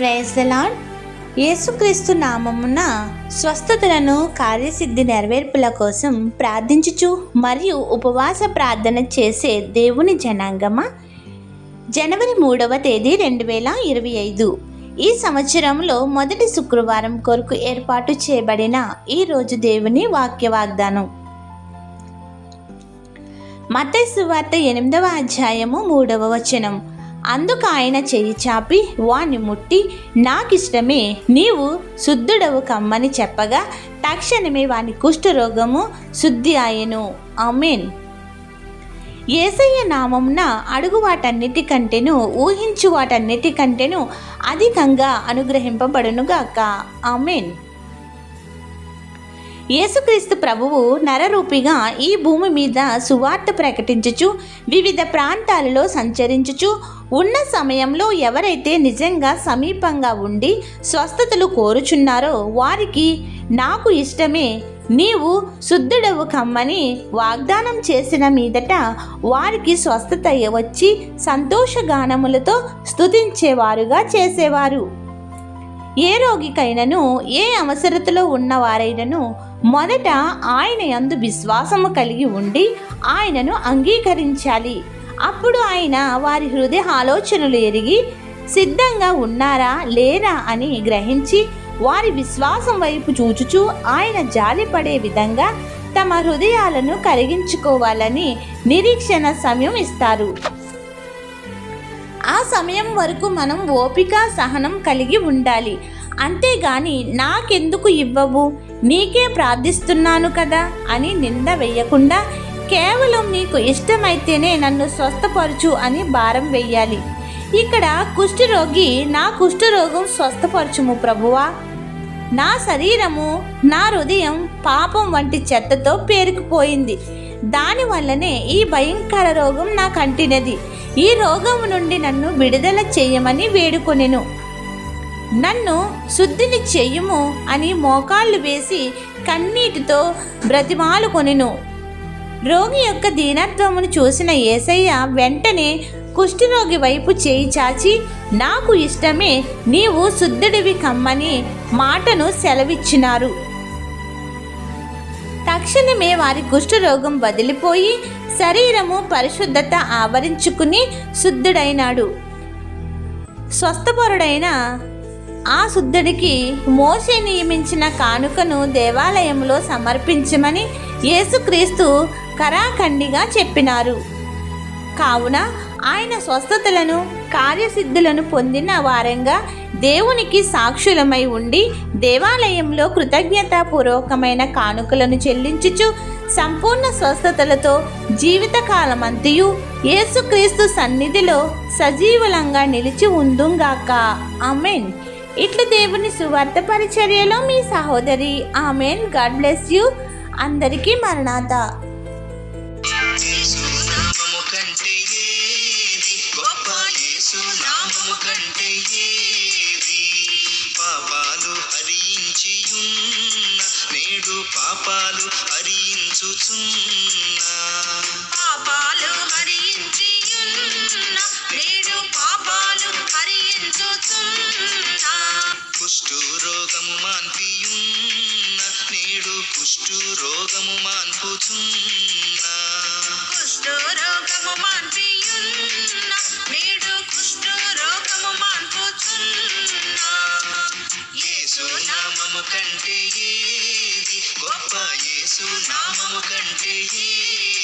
Praise the Lord యేసుక్రీస్తు నామమున స్వస్థతలను కార్యసిద్ధి నెరవేర్పుల కోసం ప్రార్థించుచు మరియు ఉపవాస ప్రార్థన చేసే దేవుని జనాంగమా? జనవరి మూడవ తేదీ రెండు వేల ఇరవై ఐదు. ఈ సంవత్సరంలో మొదటి శుక్రవారం కొరకు ఏర్పాటు చేయబడిన ఈరోజు దేవుని వాక్య వాగ్దానం మత్తయి సువార్త ఎనిమిదవ అధ్యాయము మూడవ వచనం. అందుకు ఆయన చెయ్యి చాపి వాణ్ణి ముట్టి నాకిష్టమే నీవు శుద్ధుడవు కమ్మని చెప్పగా తక్షణమే వాని కుష్ఠరోగము శుద్ధి ఆయను ఆమెన్. ఏసయ్య నామంన అడుగు వాటన్నిటికంటేను ఊహించు వాటన్నిటికంటేను అధికంగా అనుగ్రహింపబడునుగాక. ఆమెన్. యేసుక్రీస్తు ప్రభువు నరరూపిగా ఈ భూమి మీద సువార్త ప్రకటించుచు వివిధ ప్రాంతాలలో సంచరించుచు ఉన్న సమయంలో ఎవరైతే నిజంగా సమీపంగా ఉండి స్వస్థతలు కోరుచున్నారో వారికి నాకు ఇష్టమే. నీవు శుద్ధుడవు కమ్మని వాగ్దానం చేసిన మీదట వారికి స్వస్థత వచ్చి సంతోషగానములతో స్తుతించేవారుగా చేసేవారు. ఏ రోగికైనను ఏ అవసరతలో ఉన్నవారైనను మొదట ఆయన యందు విశ్వాసము కలిగి ఉండి ఆయనను అంగీకరించాలి. అప్పుడు ఆయన వారి హృదయ ఆలోచనలు ఎరిగి సిద్ధంగా ఉన్నారా? లేరా? అని గ్రహించి వారి విశ్వాసం వైపు చూచుచూ ఆయన జాలిపడే విధంగా తమ హృదయాలను కరిగించుకోవాలని నిరీక్షణ సమయం ఇస్తారు. ఆ సమయం వరకు మనం ఓపిక సహనం కలిగి ఉండాలి. అంతేగాని నాకెందుకు ఇవ్వవు? నీకే ప్రార్థిస్తున్నాను కదా అని నింద వేయకుండా కేవలం నీకు ఇష్టమైతేనే నన్ను స్వస్థపరచు అని భారం వెయ్యాలి ఇక్కడ కుష్ఠరోగి నా కుష్ఠరోగం స్వస్థపరచుము ప్రభువా. నా శరీరము నా హృదయం పాపం వంటి చెత్తతో పేరుకుపోయింది. దానివల్లనే ఈ భయంకర రోగం నా కంటినది. ఈ రోగం నుండి నన్ను విడుదల చేయమని వేడుకొనెను. నన్ను శుద్ధిని చెయ్యుము అని మోకాళ్ళు వేసి కన్నీటితో బ్రతిమాలుకొనెను రోగి యొక్క దీనత్వమును చూసిన ఏసయ్య వెంటనే కుష్ఠరోగి వైపు చేయి చాచి నాకు ఇష్టమే నీవు శుద్ధుడివి కమ్మని మాటను సెలవిచ్చినారు. తక్షణమే వారి కుష్ఠరోగం వదిలిపోయి శరీరము పరిశుద్ధత ఆవరించుకుని శుద్ధుడైనాడు. స్వస్థపరుడైన ఆ శుద్ధుడికి మోసే నియమించిన కానుకను దేవాలయంలో సమర్పించమని యేసుక్రీస్తు కరాఖండిగా చెప్పినారు. కావున ఆయన స్వస్థతలను కార్యసిద్ధులను పొందిన వారంగా దేవునికి సాక్షులమై ఉండి దేవాలయంలో కృతజ్ఞతాపూర్వకమైన కానుకలను చెల్లించుచు సంపూర్ణ స్వస్థతలతో జీవితకాలమంతయు యేసుక్రీస్తు సన్నిధిలో సజీవులంగా నిలిచి ఉందుంగాక. అమెన్ ఇట్లు దేవుని సువార్త పరిచర్యలో మీ సహోదరి. ఆమెన్. God bless you. అందరికీ మరణాత. పాపాలు హరించి నేడు పాపాలు హరించుచున్నా నేడు కుష్టు రోగము మాన్పుచున్నా. కుష్ఠు రోగము మాన్పియున్న. నేడు రోగము మాన్పుచున్నా. యేసు నామము కంటే ఏది గొప్ప? యేసు నామము కంటే ఏది